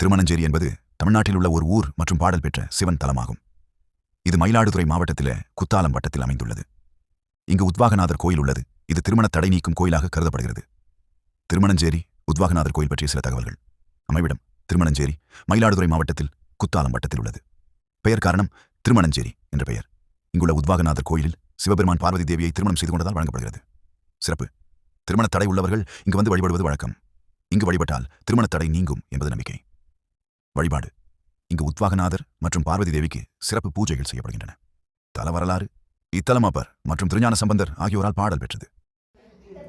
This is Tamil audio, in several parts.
திருமணஞ்சேரி என்பது தமிழ்நாட்டில் உள்ள ஒரு ஊர் மற்றும் பாடல் பெற்ற சிவன் தலமாகும். இது மயிலாடுதுறை மாவட்டத்தில் குத்தாலம் வட்டத்தில் அமைந்துள்ளது. இங்கு உத்வாகநாதர் கோயில் உள்ளது. இது திருமண தடை நீக்கும் கோயிலாக கருதப்படுகிறது. திருமணஞ்சேரி உத்வாகநாதர் கோயில் பற்றிய சில தகவல்கள். அமைவிடம் திருமணஞ்சேரி மயிலாடுதுறை மாவட்டத்தில் குத்தாலம் வட்டத்தில் உள்ளது. பெயர் காரணம் திருமணஞ்சேரி என்ற பெயர். இங்குள்ள உத்வாகநாதர் கோயிலில் சிவபெருமான் பார்வதி தேவியை திருமணம் செய்து கொண்டதால் வழங்கப்படுகிறது. சிறப்பு. திருமண தடை உள்ளவர்கள் இங்கு வந்து வழிபடுவது வழக்கம். இங்கு வழிபட்டால் திருமண தடை நீங்கும் என்பது நம்பிக்கை. வழிபாடு. இங்கு உத்வாகநாதர் மற்றும் பார்வதி தேவிக்கு சிறப்பு பூஜைகள் செய்யப்படுகின்றன. தல வரலாறு இத்தலமப்பர் மற்றும் திருஞான சம்பந்தர் ஆகியோரால் பாடல் பெற்றது.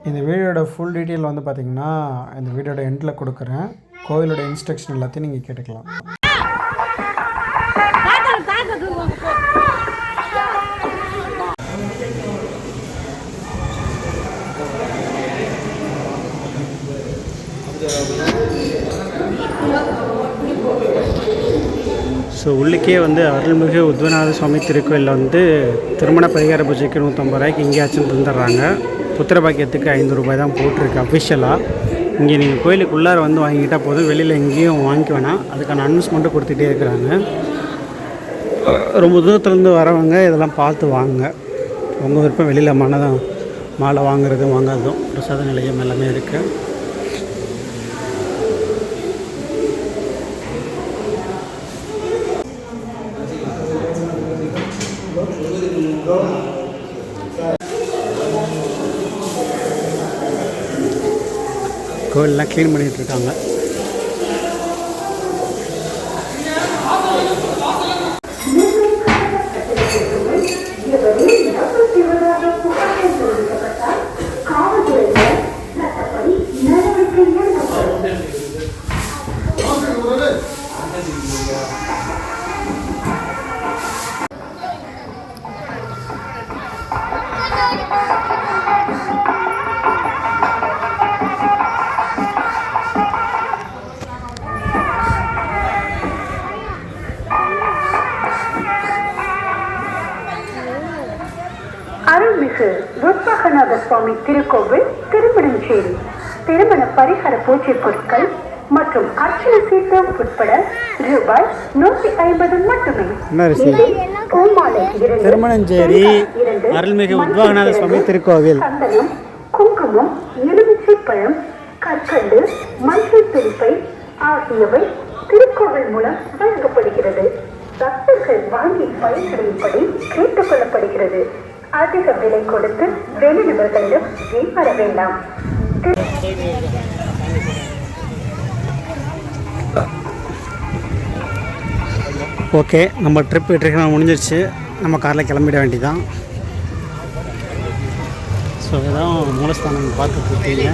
இந்த வீடியோட ஃபுல் டீட்டெயில் வந்து பார்த்தீங்கன்னா இந்த வீடியோட எண்டில் கொடுக்குறேன். கோவிலோட இன்ஸ்ட்ரக்ஷன் எல்லாத்தையும் நீங்கள் கேட்டுக்கலாம். தாத்தா தாத்தா ஸோ உள்ளுக்கே வந்து அருள்மிகு உத்வநாத சுவாமி திருக்கோயிலில் வந்து திருமண பரிகார பூஜைக்கு நூற்றம்பது ரூபாய்க்கு எங்கேயாச்சும் தந்துடுறாங்க. புத்திர பாக்கியத்துக்கு ஐந்து ரூபாய் தான் போட்டிருக்கு அஃபிஷியலாக இங்கே நீங்கள் கோயிலுக்குள்ளார வந்து வாங்கிக்கிட்டால் போதும். வெளியில் எங்கேயும் வாங்கிக்க வேணாம். அதுக்கான அனௌன்ஸ்மெண்ட்டும் கொடுத்துட்டே இருக்கிறாங்க. ரொம்ப தூரத்துலேருந்து வரவங்க இதெல்லாம் பார்த்து வாங்க. உங்கள் விருப்பம். வெளியில் மனதான் மாலை வாங்குறதும் வாங்காததும் பிரசாத நிலையம் எல்லாமே இருக்குது கோயிலெலாம் க்ளீன் பண்ணிகிட்ருக்காங்க இருக்காங்க அருள்மிகு ருத்வகநாத சுவாமி திருக்கோவில் திருமணஞ்சேரி திருமண பரிகார பூஜை பொருட்கள் மற்றும் அர்ச்சனை சீட்டம் உட்பட ரூபாய் நூத்தி ஐம்பது மட்டுமே திருமணஞ்சேரி அருள்மிகு உத்வாகநாத சுவாமி திருக்கோவில். சந்தனம் குங்குமம் எலுமிச்சை பழம் கற்கண்டு மஞ்சள் துளிப்பை ஆகியவை திருக்கோவில் மூலம் வழங்கப்படுகிறது. பக்தர்கள் வாங்கி பயன்படும்படி கேட்டுக்கொள்ளப்படுகிறது அதிக விலை கொடுத்து வெளிநபர்களிடம் வர வேண்டாம்? ஓகே நம்ம ட்ரிப் ட்ரிப் முடிஞ்சிருச்சு. நம்ம காரில் கிளம்பிட வேண்டிதான். ஸோ இதான் மூலஸ்தானம் பார்த்துட்டு இருக்கீங்க